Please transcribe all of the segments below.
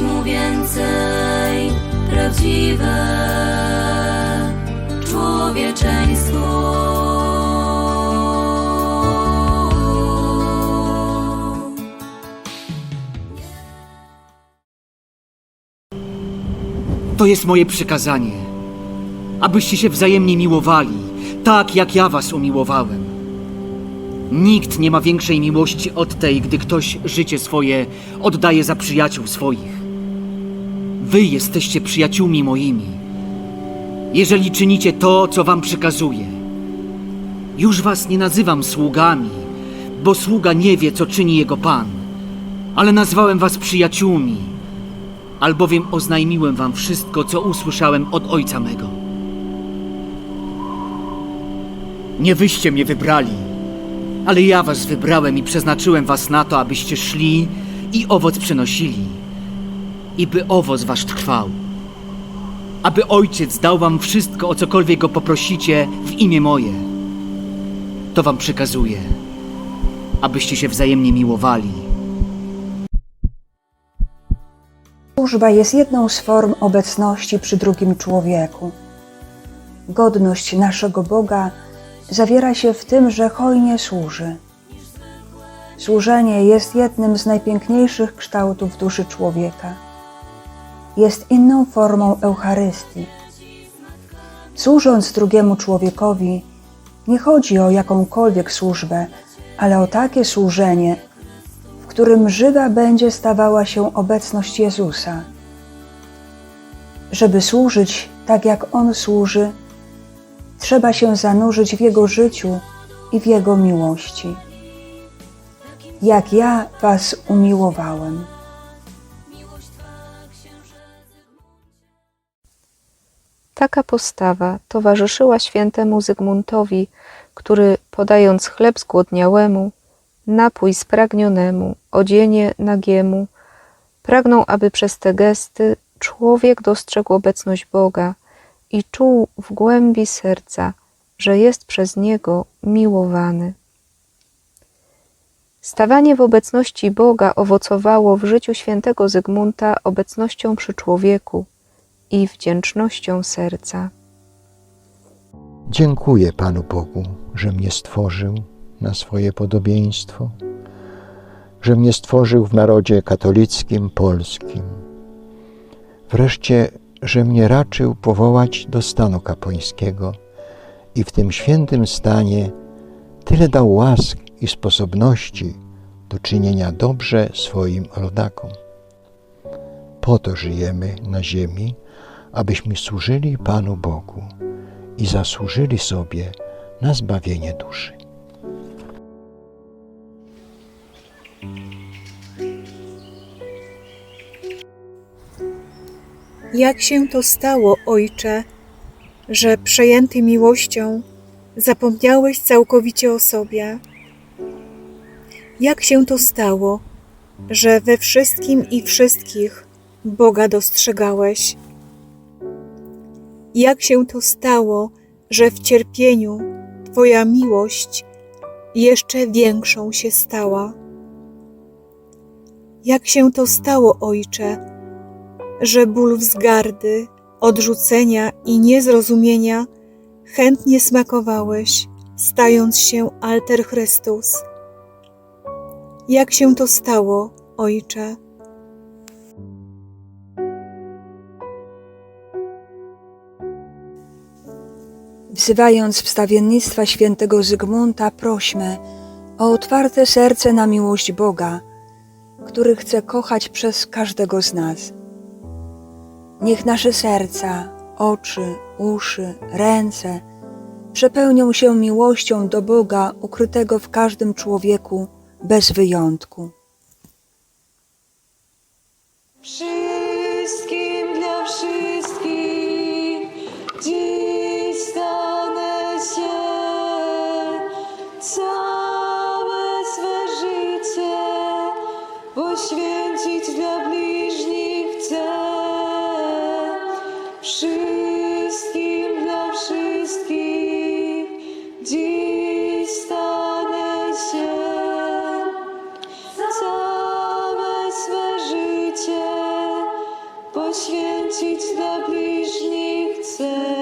mu więcej, prawdziwe człowieczeństwo. To jest moje przykazanie, abyście się wzajemnie miłowali, tak jak ja was umiłowałem. Nikt nie ma większej miłości od tej, gdy ktoś życie swoje oddaje za przyjaciół swoich. Wy jesteście przyjaciółmi moimi, jeżeli czynicie to, co wam przykazuję. Już was nie nazywam sługami, bo sługa nie wie, co czyni jego pan, ale nazwałem was przyjaciółmi albowiem oznajmiłem wam wszystko, co usłyszałem od ojca mego. Nie wyście mnie wybrali, ale ja was wybrałem i przeznaczyłem was na to, abyście szli i owoc przynosili, i by owoc wasz trwał. Aby ojciec dał wam wszystko, o cokolwiek go poprosicie w imię moje. To wam przykazuję, abyście się wzajemnie miłowali. Służba jest jedną z form obecności przy drugim człowieku. Godność naszego Boga zawiera się w tym, że hojnie służy. Służenie jest jednym z najpiękniejszych kształtów duszy człowieka. Jest inną formą Eucharystii. Służąc drugiemu człowiekowi, nie chodzi o jakąkolwiek służbę, ale o takie służenie, w którym żywa będzie stawała się obecność Jezusa. Żeby służyć tak jak On służy, trzeba się zanurzyć w Jego życiu i w Jego miłości. Jak ja Was umiłowałem. Taka postawa towarzyszyła świętemu Zygmuntowi, który podając chleb zgłodniałemu, napój spragnionemu, odzienie nagiemu, pragnął, aby przez te gesty człowiek dostrzegł obecność Boga i czuł w głębi serca, że jest przez Niego miłowany. Stawanie w obecności Boga owocowało w życiu świętego Zygmunta obecnością przy człowieku i wdzięcznością serca. Dziękuję Panu Bogu, że mnie stworzył na swoje podobieństwo, że mnie stworzył w narodzie katolickim polskim. Wreszcie, że mnie raczył powołać do stanu kapłańskiego i w tym świętym stanie tyle dał łask i sposobności do czynienia dobrze swoim rodakom. Po to żyjemy na ziemi, abyśmy służyli Panu Bogu i zasłużyli sobie na zbawienie duszy. Jak się to stało, Ojcze, że przejęty miłością zapomniałeś całkowicie o sobie? Jak się to stało, że we wszystkim i wszystkich Boga dostrzegałeś? Jak się to stało, że w cierpieniu Twoja miłość jeszcze większą się stała? Jak się to stało, Ojcze, że ból wzgardy, odrzucenia i niezrozumienia chętnie smakowałeś, stając się alter Chrystus. Jak się to stało, Ojcze? Wzywając wstawiennictwa świętego Zygmunta, prośmy o otwarte serce na miłość Boga, który chce kochać przez każdego z nas. Niech nasze serca, oczy, uszy, ręce przepełnią się miłością do Boga ukrytego w każdym człowieku bez wyjątku. Wszystkim для ближних це.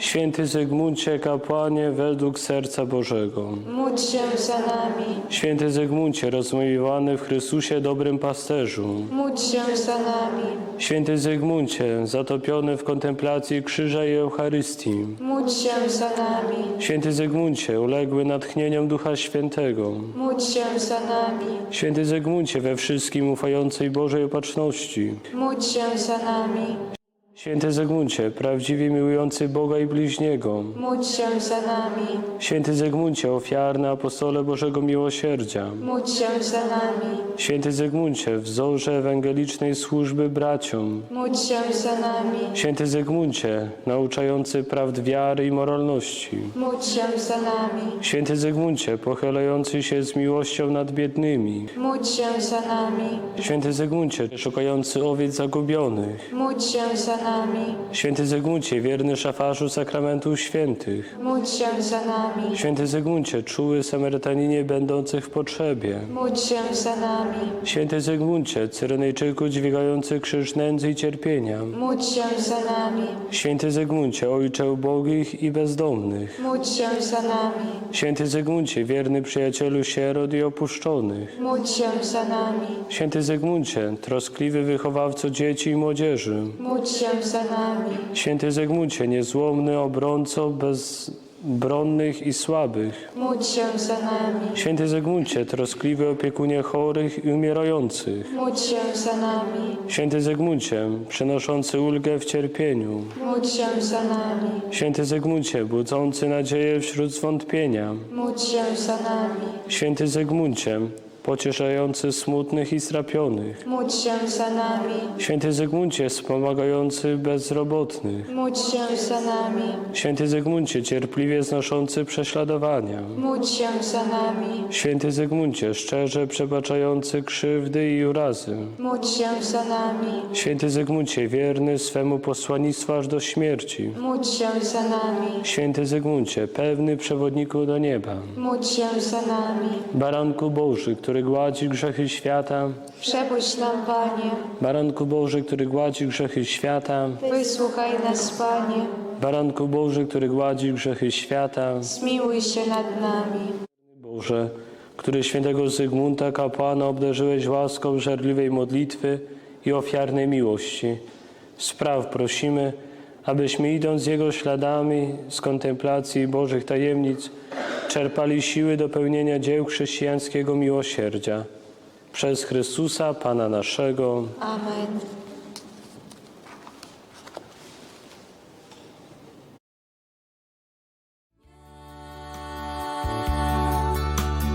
Święty Zygmuncie, kapłanie według serca Bożego. Módl się za nami. Święty Zygmuncie, rozmawiany w Chrystusie dobrym pasterzu. Módl się za nami. Święty Zygmuncie, zatopiony w kontemplacji krzyża i Eucharystii. Módl się za nami. Święty Zygmuncie, uległy natchnieniom Ducha Świętego. Módl się za nami. Święty Zygmuncie, we wszystkim ufającej Bożej opatrzności. Módl się za nami. Święty Zygmuncie, prawdziwie miłujący Boga i bliźniego. Módl się za nami. Święty Zygmuncie, ofiarny apostole Bożego Miłosierdzia. Módl się za nami. Święty Zygmuncie, wzorze ewangelicznej służby braciom. Módl się za nami. Święty Zygmuncie, nauczający prawd wiary i moralności. Módl się za nami. Święty Zygmuncie, pochylający się z miłością nad biednymi. Módl się za nami. Święty Zygmuncie, szukający owiec zagubionych. Módl się za nami. Święty Zygmuncie, wierny szafarzu sakramentów świętych. Módl się za nami. Święty Zygmuncie, czuły Samarytaninie będących w potrzebie. Módl się za nami. Święty Zygmuncie, Cyrenejczyku dźwigający krzyż nędzy i cierpienia. Módl się za nami. Święty Zygmuncie, Ojcze ubogich i bezdomnych. Módl się za nami. Święty Zygmuncie, wierny przyjacielu sierot i opuszczonych. Módl się za nami. Święty Zygmuncie, troskliwy wychowawco dzieci i młodzieży. Módl się za nami. Święty Zygmuncie, niezłomny obrońco bezbronnych i słabych. Módl się za nami. Święty Zygmuncie, troskliwy opiekunie chorych i umierających. Módl się za nami. Święty Zygmuncie, przynoszący ulgę w cierpieniu. Módl się za nami. Święty Zygmuncie, budzący nadzieję wśród zwątpienia. Módl się za nami. Święty Zygmuncie, pocieszający smutnych i strapionych. Módl się za nami. Święty Zygmuncie, wspomagający bezrobotnych. Módl się za nami. Święty Zygmuncie, cierpliwie znoszący prześladowania. Módl się za nami. Święty Zygmuncie, szczerze przebaczający krzywdy i urazy. Módl się za nami. Święty Zygmuncie, wierny swemu posłannictwu aż do śmierci. Módl się za nami. Święty Zygmuncie, pewny przewodniku do nieba. Módl się za nami. Baranku Boży, który gładzi grzechy świata. Przepuść nam, Panie. Baranku Boży, który gładzi grzechy świata. Wysłuchaj nas, Panie. Baranku Boży, który gładzi grzechy świata. Zmiłuj się nad nami. Boże, który świętego Zygmunta kapłana obdarzyłeś łaską żarliwej modlitwy i ofiarnej miłości. Spraw prosimy, abyśmy idąc Jego śladami z kontemplacji Bożych tajemnic, czerpali siły do pełnienia dzieł chrześcijańskiego miłosierdzia. Przez Chrystusa, Pana naszego. Amen.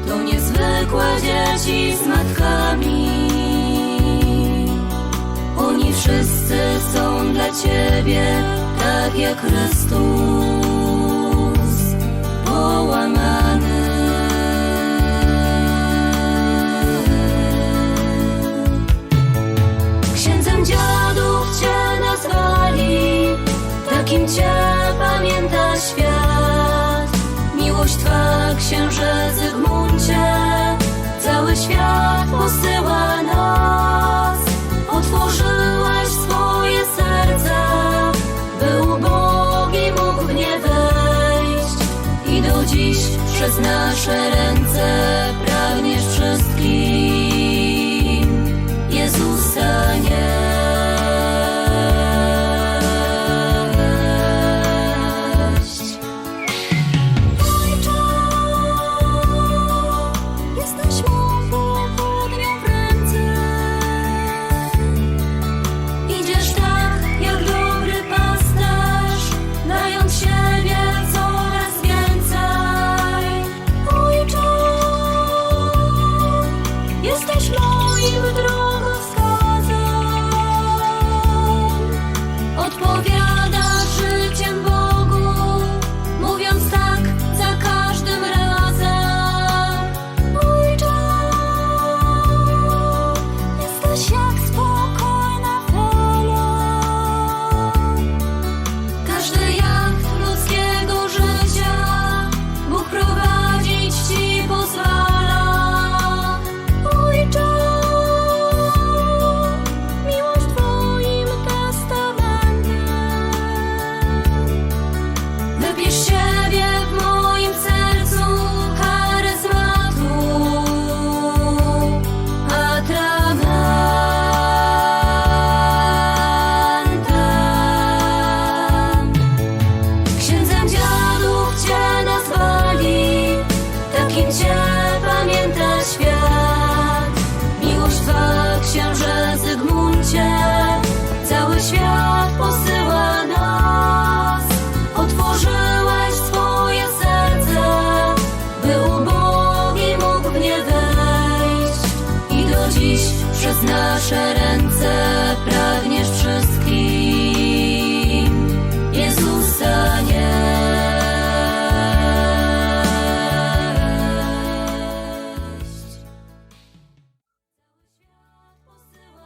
To niezwykłe dzieci z matkami. Oni wszyscy są dla Ciebie, tak jak Chrystus Księdzem dziadów Cię nazwali, takim Cię pamięta świat. Miłość Twa, księże Zygmuncie, cały świat posyła nas. Przez nasze ręce pragniesz nasze ręce pragniesz wszystkim Jezusa nieść.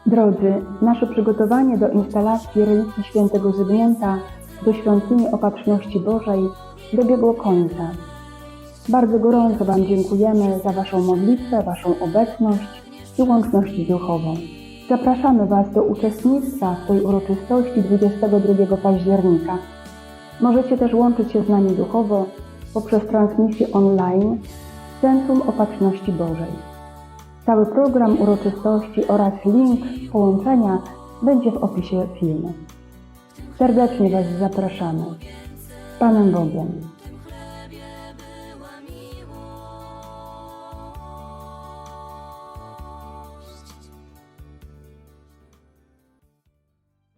Drodzy, nasze przygotowanie do instalacji relikii świętego Zygmunta do świątyni Opatrzności Bożej dobiegło końca. Bardzo gorąco Wam dziękujemy za Waszą modlitwę, Waszą obecność i łączność duchową. Zapraszamy Was do uczestnictwa w tej uroczystości 22 października. Możecie też łączyć się z nami duchowo poprzez transmisję online Centrum Opatrzności Bożej. Cały program uroczystości oraz link połączenia będzie w opisie filmu. Serdecznie Was zapraszamy. Panem Bogiem.